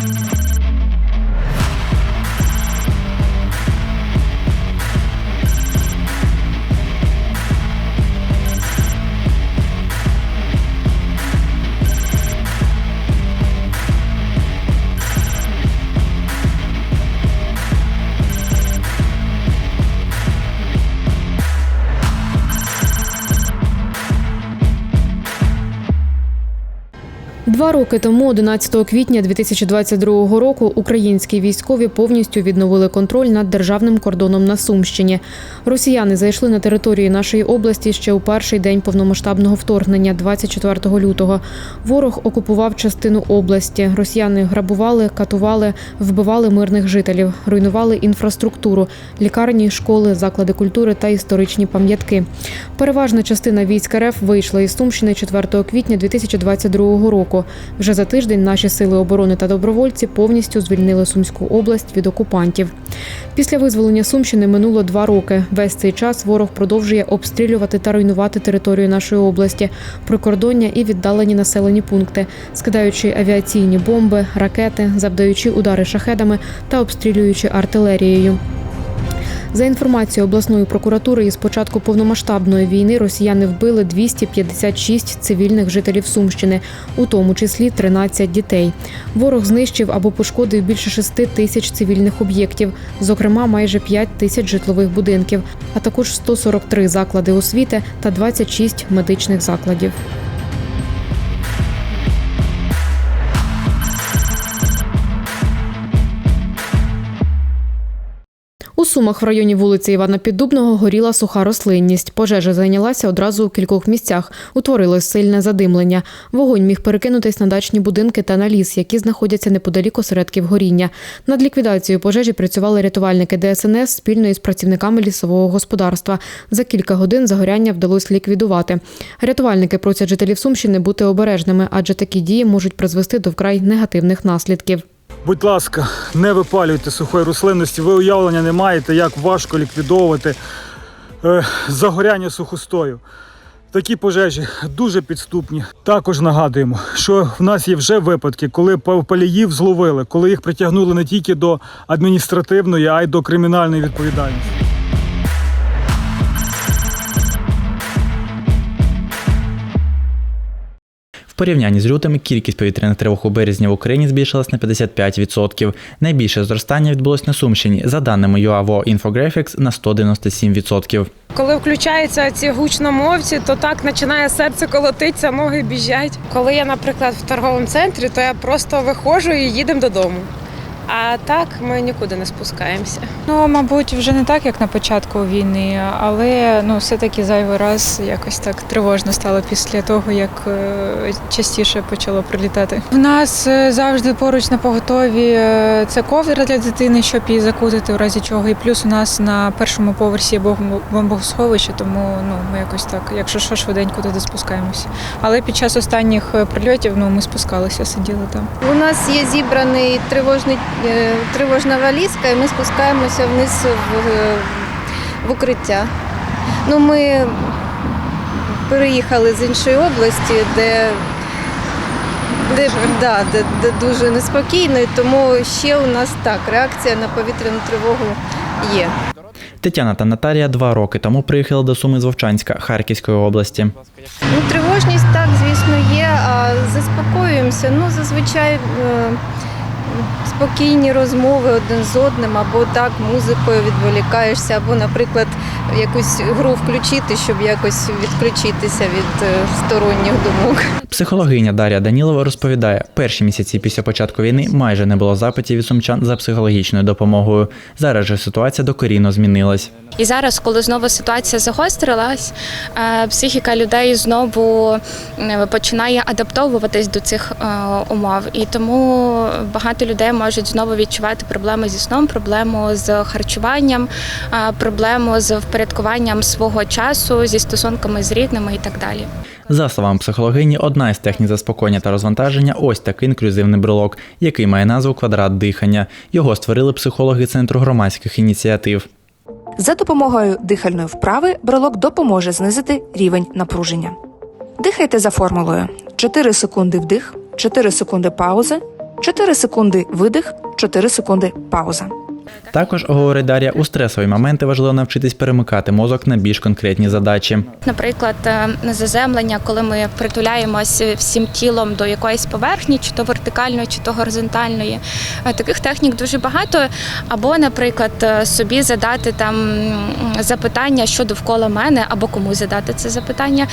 you Два роки тому, 11 квітня 2022 року, українські військові повністю відновили контроль над державним кордоном на Сумщині. Росіяни зайшли на територію нашої області ще у перший день повномасштабного вторгнення, 24 лютого. Ворог окупував частину області. Росіяни грабували, катували, вбивали мирних жителів, руйнували інфраструктуру, лікарні, школи, заклади культури та історичні пам'ятки. Переважна частина військ РФ вийшла із Сумщини 4 квітня 2022 року. Вже за тиждень наші сили оборони та добровольці повністю звільнили Сумську область від окупантів. Після визволення Сумщини минуло два роки. Весь цей час ворог продовжує обстрілювати та руйнувати територію нашої області, прикордоння і віддалені населені пункти, скидаючи авіаційні бомби, ракети, завдаючи удари шахедами та обстрілюючи артилерією. За інформацією обласної прокуратури, із початку повномасштабної війни росіяни вбили 256 цивільних жителів Сумщини, у тому числі 13 дітей. Ворог знищив або пошкодив більше 6 тисяч цивільних об'єктів, зокрема майже 5 тисяч житлових будинків, а також 143 заклади освіти та 26 медичних закладів. Сумах в районі вулиці Івана Піддубного горіла суха рослинність. Пожежа зайнялася одразу у кількох місцях. Утворилось сильне задимлення. Вогонь міг перекинутись на дачні будинки та на ліс, які знаходяться неподалік осередків горіння. Над ліквідацією пожежі працювали рятувальники ДСНС спільно із працівниками лісового господарства. За кілька годин загоряння вдалося ліквідувати. Рятувальники просять жителів Сумщини бути обережними, адже такі дії можуть призвести до вкрай негативних наслідків. Будь ласка, не випалюйте сухої рослинності. Ви уявлення не маєте, як важко ліквідовувати е, загоряння сухостою. Такі пожежі дуже підступні. Також нагадуємо, що в нас є вже випадки, коли пал- паліїв зловили, коли їх притягнули не тільки до адміністративної, а й до кримінальної відповідальності. В порівнянні з лютим кількість повітряних тривог у березні в Україні збільшилась на 55%. Найбільше зростання відбулось на Сумщині, за даними ЮАВО Infographics, на 197%. Коли включаються ці гучномовці, то так починає серце колотитися, ноги біжать. Коли я, наприклад, в торговому центрі, то я просто виходжу і їдемо додому. А так ми нікуди не спускаємося. Ну, мабуть, вже не так, як на початку війни, але ну, все-таки зайвий раз якось так тривожно стало після того, як е, частіше почало прилітати. У нас е, завжди поруч на поготові е, це ковдра для дитини, щоб її закутати, в разі чого. І плюс у нас на першому поверсі бомбосховище, тому ну, ми якось так, якщо що, швиденько туди спускаємося. Але під час останніх прильотів ну, ми спускалися, сиділи там. У нас є зібраний тривожний, тривожна валізка, і ми спускаємося вниз в, е, в укриття. Ну, ми переїхали з іншої області, де, де, да, де, де дуже неспокійно, і тому ще у нас так, реакція на повітряну тривогу є. Тетяна та Наталія два роки тому приїхали до Суми з Вовчанська Харківської області. Ну, тривожність так, звісно, є, а заспокоюємося. Ну, зазвичай е, спокійні розмови один з одним, або так музикою відволікаєшся, або, наприклад, якусь гру включити, щоб якось відключитися від е, сторонніх думок. Психологиня Дар'я Данілова розповідає, перші місяці після початку війни майже не було запитів від сумчан за психологічною допомогою. Зараз же ситуація докорінно змінилась. І зараз, коли знову ситуація загострилась, е, психіка людей знову е, починає адаптовуватись до цих умов, і тому багато людей можуть знову відчувати проблеми зі сном, проблему з харчуванням, проблему з впорядкуванням свого часу, зі стосунками з рідними і так далі. За словами психологині, одна із технік заспокоєння та розвантаження ось такий інклюзивний брелок, який має назву квадрат дихання. Його створили психологи Центру громадських ініціатив. За допомогою дихальної вправи брелок допоможе знизити рівень напруження. Дихайте за формулою: 4 секунди вдих, 4 секунди паузи, 4 секунди видих, 4 секунди пауза. Також, говорить Дар'я, у стресові моменти важливо навчитись перемикати мозок на більш конкретні задачі. Наприклад, е, заземлення, коли ми притуляємося всім тілом до якоїсь поверхні, чи то вертикальної, чи то горизонтальної. Е, Таких технік дуже багато. Або, наприклад, е, собі задати там запитання, що довкола мене, або комусь задати це запитання,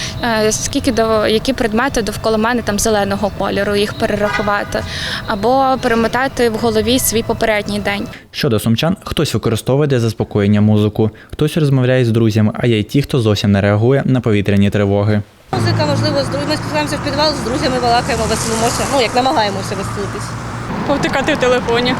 скільки до які предмети довкола мене там зеленого кольору, їх перерахувати, або перемотати в голові свій попередній день. Щодо сумчан, хтось використовує для заспокоєння музику, хтось розмовляє з друзями, а є й ті, хто зовсім не реагує на повітряні тривоги. Музика, можливо, з друзями. Спускаємося в підвал, з друзями балакаємо, веселимося. Ну, як намагаємося веселитись. Повтикати в телефоні.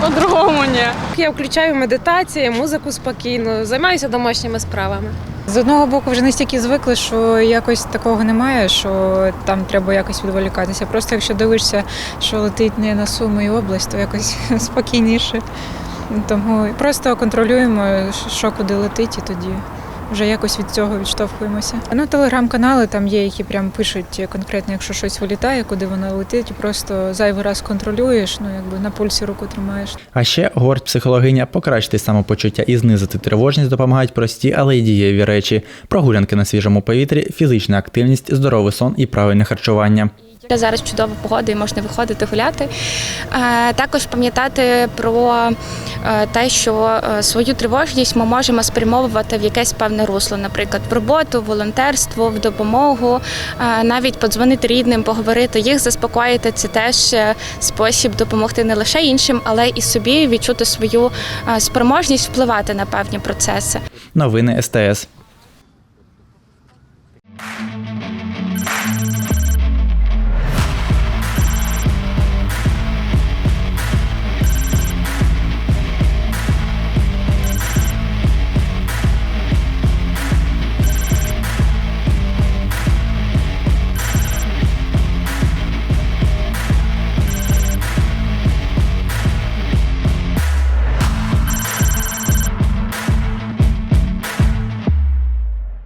По-другому ні. Я включаю медитації, музику спокійно, займаюся домашніми справами. З одного боку, вже настільки звикли, що якось такого немає, що там треба якось відволікатися. Просто якщо дивишся, що летить не на Суми і область, то якось спокійніше. Тому просто контролюємо, що куди летить, і тоді вже якось від цього відштовхуємося. Ну, телеграм-канали там є, які прям пишуть конкретно, якщо щось вилітає, куди воно летить, просто зайвий раз контролюєш, ну якби на пульсі руку тримаєш. А ще, говорить психологиня, покращити самопочуття і знизити тривожність допомагають прості, але й дієві речі: прогулянки на свіжому повітрі, фізична активність, здоровий сон і правильне харчування. Зараз чудова погода і можна виходити гуляти. Е, Також пам'ятати про е, те, що е, свою тривожність ми можемо спрямовувати в якесь певне русло, наприклад, в роботу, в волонтерство, в допомогу, навіть подзвонити рідним, поговорити, їх заспокоїти. Це теж спосіб допомогти не лише іншим, але і собі відчути свою спроможність впливати на певні процеси. Новини СТС.